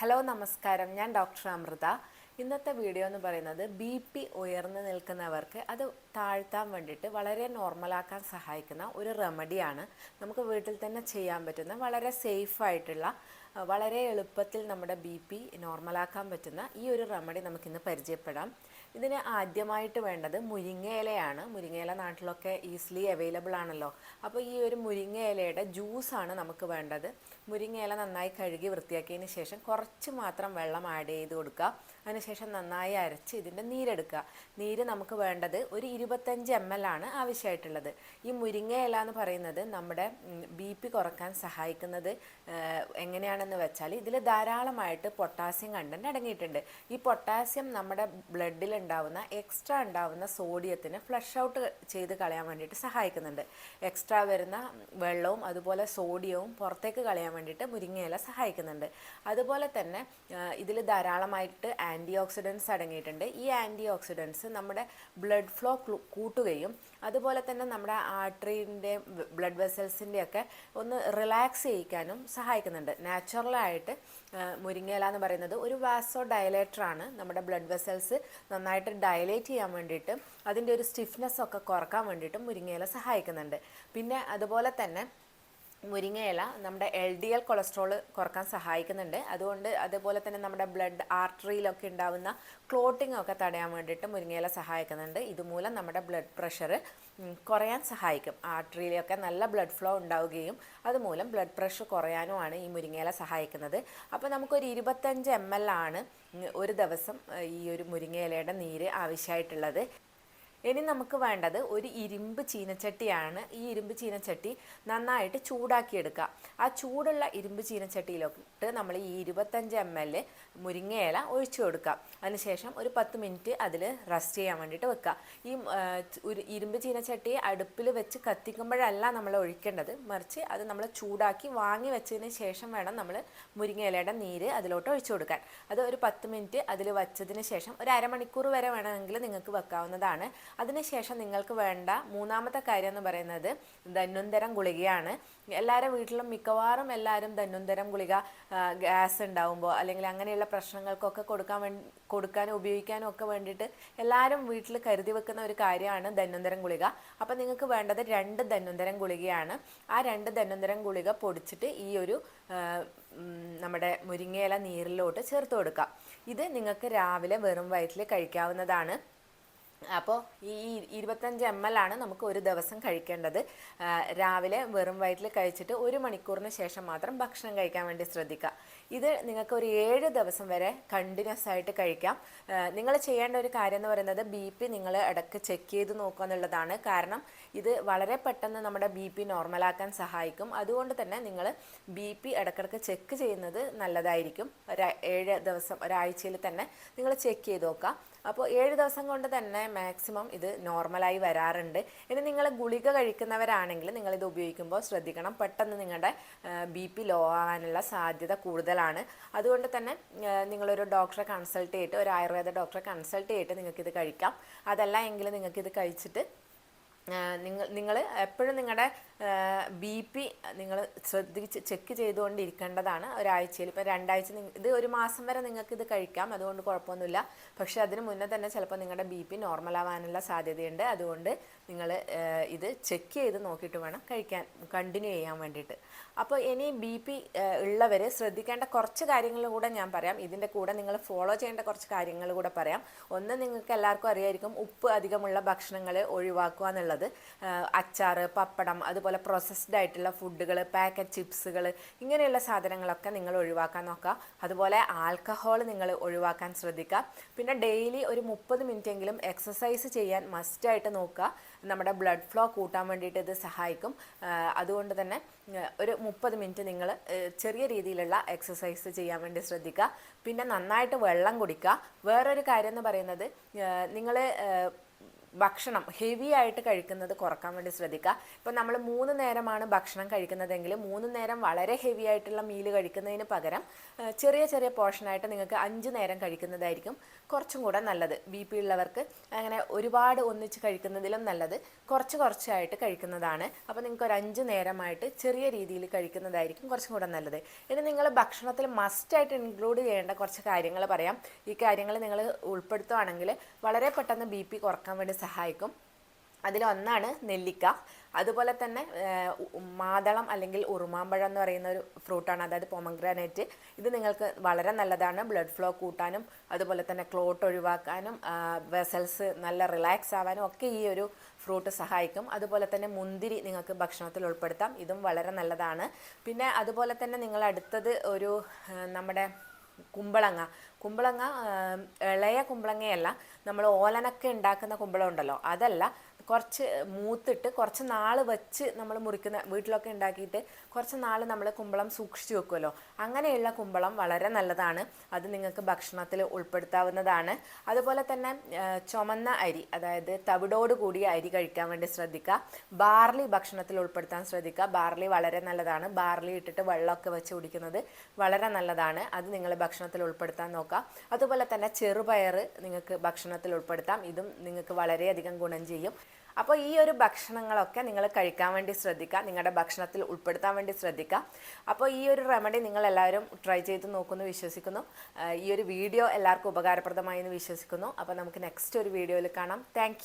Hello നമസ്കാരം. ഞാൻ doctor Amrita. ഇന്നത്തെ വീഡിയോ എന്ന് പറയുന്നത് ബി പി ഉയർന്നു നിൽക്കുന്നവർക്ക് അത് താഴ്ത്താൻ വേണ്ടിയിട്ട് വളരെ നോർമലാക്കാൻ സഹായിക്കുന്ന ഒരു റെമഡിയാണ് നമുക്ക് വീട്ടിൽ തന്നെ ചെയ്യാൻ പറ്റുന്ന വളരെ സേഫ് ആയിട്ടുള്ള വളരെ എളുപ്പത്തിൽ നമ്മുടെ ബി പി നോർമലാക്കാൻ പറ്റുന്ന ഈ ഒരു റെമഡി നമുക്കിന്ന് പരിചയപ്പെടാം. ഇതിന് ആദ്യമായിട്ട് വേണ്ടത് മുരിങ്ങയിലയാണ് മുരിങ്ങയില നാട്ടിലൊക്കെ ഈസിലി അവൈലബിൾ ആണല്ലോ. അപ്പോൾ ഈ ഒരു മുരിങ്ങയിലയുടെ ജ്യൂസാണ് നമുക്ക് വേണ്ടത്. മുരിങ്ങയില നന്നായി കഴുകി വൃത്തിയാക്കിയതിന് ശേഷം കുറച്ച് മാത്രം വെള്ളം ആഡ് ചെയ്ത് കൊടുക്കുക. അതിനുശേഷം നന്നായി അരച്ച് ഇതിന്റെ നീരെടുക്കുക. നീര് നമുക്ക് വേണ്ടത് ഒരു ഇരുപത്തഞ്ച് എം എൽ ആണ് ആവശ്യമായിട്ടുള്ളത്. ഈ മുരിങ്ങയില എന്ന് പറയുന്നത് നമ്മുടെ ബി പി കുറയ്ക്കാൻ സഹായിക്കുന്നത് ഏഹ്, എങ്ങനെയാണെന്ന് വെച്ചാൽ ഇതിൽ ധാരാളമായിട്ട് പൊട്ടാസ്യം കണ്ടന്റ് അടങ്ങിയിട്ടുണ്ട്. ഈ പൊട്ടാസ്യം നമ്മുടെ ബ്ലഡിൽ ഉണ്ടാവുന്ന എക്സ്ട്രാ ഉണ്ടാവുന്ന സോഡിയത്തിന് ഫ്ലഷ് ഔട്ട് ചെയ്ത് കളയാൻ വേണ്ടിയിട്ട് സഹായിക്കുന്നുണ്ട്. എക്സ്ട്രാ വരുന്ന വെള്ളവും അതുപോലെ സോഡിയവും പുറത്തേക്ക് കളയാൻ വേണ്ടിയിട്ട് മുരിങ്ങയില സഹായിക്കുന്നുണ്ട്. അതുപോലെ തന്നെ ഇതിൽ ധാരാളമായിട്ട് ആന്റി ഓക്സിഡൻസ് അടങ്ങിയിട്ടുണ്ട്. ഈ ആന്റി ഓക്സിഡൻസ് നമ്മുടെ ബ്ലഡ് ഫ്ലോ കൂട്ടുകയും അതുപോലെ തന്നെ നമ്മുടെ ആർട്ടറിന്റെ ബ്ലഡ് വെസൽസിന്റെ ഒക്കെ ഒന്ന് റിലാക്സ് ചെയ്യിക്കാനും സഹായിക്കുന്നുണ്ട്. നാച്ചുറലായിട്ട് മുരിങ്ങയില എന്ന് പറയുന്നത് ഒരു വാസോ ഡയലേറ്ററാണ് നമ്മുടെ ബ്ലഡ് വെസൽസ് നന്നായിട്ട് ഡയലേറ്റ് ചെയ്യാൻ വേണ്ടിയിട്ട് അതിന്റെ ഒരു സ്റ്റിഫ്നെസ് ഒക്കെ കുറയ്ക്കാൻ വേണ്ടിയിട്ടും മുരിങ്ങയില സഹായിക്കുന്നുണ്ട്. പിന്നെ അതുപോലെ തന്നെ മുരിങ്ങയില നമ്മുടെ എൽ ഡി എൽ കൊളസ്ട്രോൾ കുറയ്ക്കാൻ സഹായിക്കുന്നുണ്ട്. അതുകൊണ്ട് അതുപോലെ തന്നെ നമ്മുടെ ബ്ലഡ് ആർട്ടറിയിലൊക്കെ ഉണ്ടാവുന്ന ക്ലോട്ടിംഗ് ഒക്കെ തടയാൻ വേണ്ടിയിട്ട് മുരിങ്ങയില സഹായിക്കുന്നുണ്ട്. ഇതുമൂലം നമ്മുടെ ബ്ലഡ് പ്രഷർ കുറയാൻ സഹായിക്കും. ആർട്ടറിയിലൊക്കെ നല്ല ബ്ലഡ് ഫ്ലോ ഉണ്ടാവുകയും അതുമൂലം ബ്ലഡ് പ്രഷർ കുറയാനുമാണ് ഈ മുരിങ്ങയില സഹായിക്കുന്നത്. അപ്പോൾ നമുക്കൊരു ഇരുപത്തഞ്ച് എം എൽ ആണ് ഒരു ദിവസം ഈ ഒരു മുരിങ്ങയിലയുടെ നീര് ആവശ്യമായിട്ടുള്ളത്. ഇനി നമുക്ക് വേണ്ടത് ഒരു ഇരുമ്പ് ചീനച്ചട്ടിയാണ്. ഈ ഇരുമ്പ് ചീനച്ചട്ടി നന്നായിട്ട് ചൂടാക്കിയെടുക്കുക. ആ ചൂടുള്ള ഇരുമ്പ് ചീനച്ചട്ടിയിലോട്ട് നമ്മൾ ഈ ഇരുപത്തഞ്ച് എം എൽ മുരിങ്ങയില ഒഴിച്ചു കൊടുക്കുക. അതിനുശേഷം ഒരു പത്ത് മിനിറ്റ് അതിൽ റെസ്റ്റ് ചെയ്യാൻ വേണ്ടിയിട്ട് വെക്കുക. ഈ ഒരു ഇരുമ്പ് ചീനച്ചട്ടി അടുപ്പിൽ വെച്ച് കത്തിക്കുമ്പോഴല്ല നമ്മൾ ഒഴിക്കേണ്ടത്. മറിച്ച് അത് നമ്മൾ ചൂടാക്കി വാങ്ങി വെച്ചതിന് ശേഷം വേണം നമ്മൾ മുരിങ്ങയിലയുടെ നീര് അതിലോട്ട് ഒഴിച്ചു കൊടുക്കാൻ. അത് ഒരു പത്ത് മിനിറ്റ് അതിൽ വച്ചതിന് ശേഷം ഒരു അരമണിക്കൂർ വരെ വേണമെങ്കിൽ നിങ്ങൾക്ക് വെക്കാവുന്നതാണ്. അതിനുശേഷം നിങ്ങൾക്ക് വേണ്ട മൂന്നാമത്തെ കാര്യം എന്ന് പറയുന്നത് ധന്വന്തരം ഗുളികയാണ്. എല്ലാവരുടെ വീട്ടിലും മിക്കവാറും എല്ലാവരും ധന്വന്തരം ഗുളിക ഗ്യാസ് ഉണ്ടാവുമ്പോൾ അല്ലെങ്കിൽ അങ്ങനെയുള്ള പ്രശ്നങ്ങൾക്കൊക്കെ കൊടുക്കാൻ വേണ്ടി കൊടുക്കാനും ഉപയോഗിക്കാനും ഒക്കെ വേണ്ടിയിട്ട് എല്ലാവരും വീട്ടിൽ കരുതി വെക്കുന്ന ഒരു കാര്യമാണ് ധന്വന്തരം ഗുളിക. അപ്പം നിങ്ങൾക്ക് വേണ്ടത് രണ്ട് ധന്വന്തരം ഗുളികയാണ്. ആ രണ്ട് ധന്വന്തരം ഗുളിക പൊടിച്ചിട്ട് ഈ ഒരു നമ്മുടെ മുരിങ്ങയില നീരിലോട്ട് ചേർത്ത് കൊടുക്കുക. ഇത് നിങ്ങൾക്ക് രാവിലെ വെറും വയറ്റിൽ കഴിക്കാവുന്നതാണ്. അപ്പോൾ ഈ ഇരുപത്തഞ്ച് എം എൽ ആണ് നമുക്ക് ഒരു ദിവസം കഴിക്കേണ്ടത്. രാവിലെ വെറും വയറ്റിൽ കഴിച്ചിട്ട് ഒരു മണിക്കൂറിന് ശേഷം മാത്രം ഭക്ഷണം കഴിക്കാൻ വേണ്ടി ശ്രദ്ധിക്കുക. ഇത് നിങ്ങൾക്ക് ഒരു ഏഴ് ദിവസം വരെ കണ്ടിന്യൂസ് ആയിട്ട് കഴിക്കാം. നിങ്ങൾ ചെയ്യേണ്ട ഒരു കാര്യം എന്ന് പറയുന്നത് ബി പി നിങ്ങൾ ഇടയ്ക്ക് ചെക്ക് ചെയ്ത് നോക്കുക എന്നുള്ളതാണ്. കാരണം ഇത് വളരെ പെട്ടെന്ന് നമ്മുടെ ബി പി നോർമലാക്കാൻ സഹായിക്കും. അതുകൊണ്ട് തന്നെ നിങ്ങൾ ബി പി ഇടയ്ക്കിടയ്ക്ക് ചെക്ക് ചെയ്യുന്നത് നല്ലതായിരിക്കും. ഒരു ഏഴ് ദിവസം ഒരാഴ്ചയിൽ തന്നെ നിങ്ങൾ ചെക്ക് ചെയ്ത് നോക്കുക. അപ്പോൾ ഏഴ് ദിവസം കൊണ്ട് തന്നെ മാക്സിമം ഇത് നോർമലായി വരാറുണ്ട്. ഇനി നിങ്ങൾ ഗുളിക കഴിക്കുന്നവരാണെങ്കിൽ നിങ്ങൾ ഇത് ഉപയോഗിക്കുമ്പോൾ ശ്രദ്ധിക്കണം. പെട്ടെന്ന് നിങ്ങളുടെ ബി പി ലോ ആവാനുള്ള സാധ്യത കൂടുതലാണ്. അതുകൊണ്ട് തന്നെ നിങ്ങളൊരു ഡോക്ടറെ കൺസൾട്ട് ചെയ്തിട്ട് ഒരു ആയുർവേദ ഡോക്ടറെ കൺസൾട്ട് ചെയ്തിട്ട് നിങ്ങൾക്കിത് കഴിക്കാം. അതല്ല എങ്കിൽ നിങ്ങൾക്കിത് കഴിച്ചിട്ട് നിങ്ങൾ നിങ്ങൾ എപ്പോഴും നിങ്ങളുടെ ബി പി നിങ്ങൾ ശ്രദ്ധിച്ച് ചെക്ക് ചെയ്തുകൊണ്ടിരിക്കേണ്ടതാണ് ഒരാഴ്ചയിൽ. ഇപ്പോൾ രണ്ടാഴ്ച ഇത് ഒരു മാസം വരെ നിങ്ങൾക്ക് ഇത് കഴിക്കാം അതുകൊണ്ട് കുഴപ്പമൊന്നുമില്ല. പക്ഷേ അതിന് മുന്നേ തന്നെ ചിലപ്പോൾ നിങ്ങളുടെ ബി പി നോർമൽ ആവാനുള്ള സാധ്യതയുണ്ട്. അതുകൊണ്ട് നിങ്ങൾ ഇത് ചെക്ക് ചെയ്ത് നോക്കിയിട്ട് വേണം കഴിക്കാൻ കണ്ടിന്യൂ ചെയ്യാൻ വേണ്ടിയിട്ട്. അപ്പോൾ ഇനി ബി പി ഉള്ളവർ ശ്രദ്ധിക്കേണ്ട കുറച്ച് കാര്യങ്ങൾ കൂടെ ഞാൻ പറയാം. ഇതിന്റെ കൂടെ നിങ്ങൾ ഫോളോ ചെയ്യേണ്ട കുറച്ച് കാര്യങ്ങൾ കൂടെ പറയാം. ഒന്ന് നിങ്ങൾക്ക് എല്ലാവർക്കും അറിയായിരിക്കും ഉപ്പ് അധികമുള്ള ഭക്ഷണങ്ങൾ ഒഴിവാക്കുക എന്നുള്ളത്. അച്ചാറ് പപ്പടം അതുപോലെ പ്രോസസ്ഡ് ആയിട്ടുള്ള ഫുഡുകൾ പാക്കറ്റ് ചിപ്സുകൾ ഇങ്ങനെയുള്ള സാധനങ്ങളൊക്കെ നിങ്ങൾ ഒഴിവാക്കാൻ നോക്കുക. അതുപോലെ ആൽക്കഹോൾ നിങ്ങൾ ഒഴിവാക്കാൻ ശ്രദ്ധിക്കുക. പിന്നെ ഡെയിലി ഒരു മുപ്പത് മിനിറ്റ് എങ്കിലും എക്സസൈസ് ചെയ്യാൻ മസ്റ്റായിട്ട് നോക്കുക. നമ്മുടെ ബ്ലഡ് ഫ്ലോ കൂട്ടാൻ വേണ്ടിയിട്ട് ഇത് സഹായിക്കും. അതുകൊണ്ട് തന്നെ ഒരു മുപ്പത് മിനിറ്റ് നിങ്ങൾ ചെറിയ രീതിയിലുള്ള എക്സസൈസ് ചെയ്യാൻ വേണ്ടി ശ്രദ്ധിക്കുക. പിന്നെ നന്നായിട്ട് വെള്ളം കുടിക്കുക. വേറൊരു കാര്യം എന്ന് പറയുന്നത് നിങ്ങൾ ഭക്ഷണം ഹെവി ആയിട്ട് കഴിക്കുന്നത് കുറയ്ക്കാൻ വേണ്ടി ശ്രദ്ധിക്കുക. ഇപ്പം നമ്മൾ മൂന്ന് നേരമാണ് ഭക്ഷണം കഴിക്കുന്നതെങ്കിൽ മൂന്ന് നേരം വളരെ ഹെവി ആയിട്ടുള്ള മീൽ കഴിക്കുന്നതിന് പകരം ചെറിയ ചെറിയ പോർഷനായിട്ട് നിങ്ങൾക്ക് അഞ്ച് നേരം കഴിക്കുന്നതായിരിക്കും കുറച്ചും കൂടെ നല്ലത്. ബി പി ഉള്ളവർക്ക് അങ്ങനെ ഒരുപാട് ഒന്നിച്ച് കഴിക്കുന്നതിലും നല്ലത്. കുറച്ച് കുറച്ചായിട്ട് കഴിക്കുന്നതാണ്. അപ്പോൾ നിങ്ങൾക്ക് ഒരു അഞ്ച് നേരമായിട്ട് ചെറിയ രീതിയിൽ കഴിക്കുന്നതായിരിക്കും കുറച്ചും കൂടെ നല്ലത്. ഇനി നിങ്ങൾ ഭക്ഷണത്തിൽ മസ്റ്റായിട്ട് ഇൻക്ലൂഡ് ചെയ്യേണ്ട കുറച്ച് കാര്യങ്ങൾ പറയാം. ഈ കാര്യങ്ങൾ നിങ്ങൾ ഉൾപ്പെടുത്തുകയാണെങ്കിൽ വളരെ പെട്ടെന്ന് ബി പി കുറയ്ക്കാൻ വേണ്ടി സഹായിക്കും. അതിലൊന്നാണ് നെല്ലിക്ക. അതുപോലെ തന്നെ മാതളം അല്ലെങ്കിൽ ഉറുമാമ്പഴം എന്ന് പറയുന്ന ഒരു ഫ്രൂട്ടാണ്. അതായത് പൊമഗ്രാനേറ്റ്. ഇത് നിങ്ങൾക്ക് വളരെ നല്ലതാണ്. ബ്ലഡ് ഫ്ലോ കൂട്ടാനും അതുപോലെ തന്നെ ക്ലോട്ട് ഒഴിവാക്കാനും വെസൽസ് നല്ല റിലാക്സ് ആവാനും ഒക്കെ ഈ ഒരു ഫ്രൂട്ട് സഹായിക്കും. അതുപോലെ തന്നെ മുന്തിരി നിങ്ങൾക്ക് ഭക്ഷണത്തിൽ ഉൾപ്പെടുത്താം. ഇതും വളരെ നല്ലതാണ്. പിന്നെ അതുപോലെ തന്നെ നിങ്ങൾ അടുത്തത് ഒരു നമ്മുടെ കുമ്പളങ്ങ. കുമ്പളങ്ങ ഇളയ കുമ്പളങ്ങയല്ല നമ്മൾ ഓലനൊക്കെ ഉണ്ടാക്കുന്ന കുമ്പളം ഉണ്ടല്ലോ. അതല്ല കുറച്ച് മൂത്തിട്ട് കുറച്ച് നാൾ വെച്ച് നമ്മൾ മുറിക്കുന്ന വീട്ടിലൊക്കെ ഉണ്ടാക്കിയിട്ട് കുറച്ച് നാൾ നമ്മൾ കുമ്പളം സൂക്ഷിച്ചു വെക്കുമല്ലോ. അങ്ങനെയുള്ള കുമ്പളം വളരെ നല്ലതാണ്. അത് നിങ്ങൾക്ക് ഭക്ഷണത്തിൽ ഉൾപ്പെടുത്താവുന്നതാണ്. അതുപോലെ തന്നെ ചുമന്ന അരി അതായത് തവിടോട് കൂടിയ അരി കഴിക്കാൻ വേണ്ടി ശ്രദ്ധിക്കുക. ബാർലി ഭക്ഷണത്തിൽ ഉൾപ്പെടുത്താൻ ശ്രദ്ധിക്കുക. ബാർലി വളരെ നല്ലതാണ്. ബാർലി ഇട്ടിട്ട് വെള്ളമൊക്കെ വെച്ച് കുടിക്കുന്നത് വളരെ നല്ലതാണ്. അത് നിങ്ങൾ ഭക്ഷണത്തിൽ ഉൾപ്പെടുത്താൻ നോക്കുക. അതുപോലെ തന്നെ ചെറുപയർ നിങ്ങൾക്ക് ഭക്ഷണത്തിൽ ഉൾപ്പെടുത്താം. ഇതും നിങ്ങൾക്ക് വളരെയധികം ഗുണം ചെയ്യും. അപ്പോൾ ഈ ഒരു ഭക്ഷണങ്ങളൊക്കെ നിങ്ങൾ കഴിക്കാൻ വേണ്ടി ശ്രദ്ധിക്കുക നിങ്ങളുടെ ഭക്ഷണത്തിൽ ഉൾപ്പെടുത്താൻ വേണ്ടി ശ്രദ്ധിക്കുക. അപ്പോൾ ഈ ഒരു റെമഡി നിങ്ങൾ എല്ലാവരും ട്രൈ ചെയ്ത് നോക്കുമെന്ന് വിശ്വസിക്കുന്നു. ഈ ഒരു വീഡിയോ എല്ലാവർക്കും ഉപകാരപ്രദമായി എന്ന് വിശ്വസിക്കുന്നു. അപ്പോൾ നമുക്ക് നെക്സ്റ്റ് ഒരു വീഡിയോയിൽ കാണാം. താങ്ക്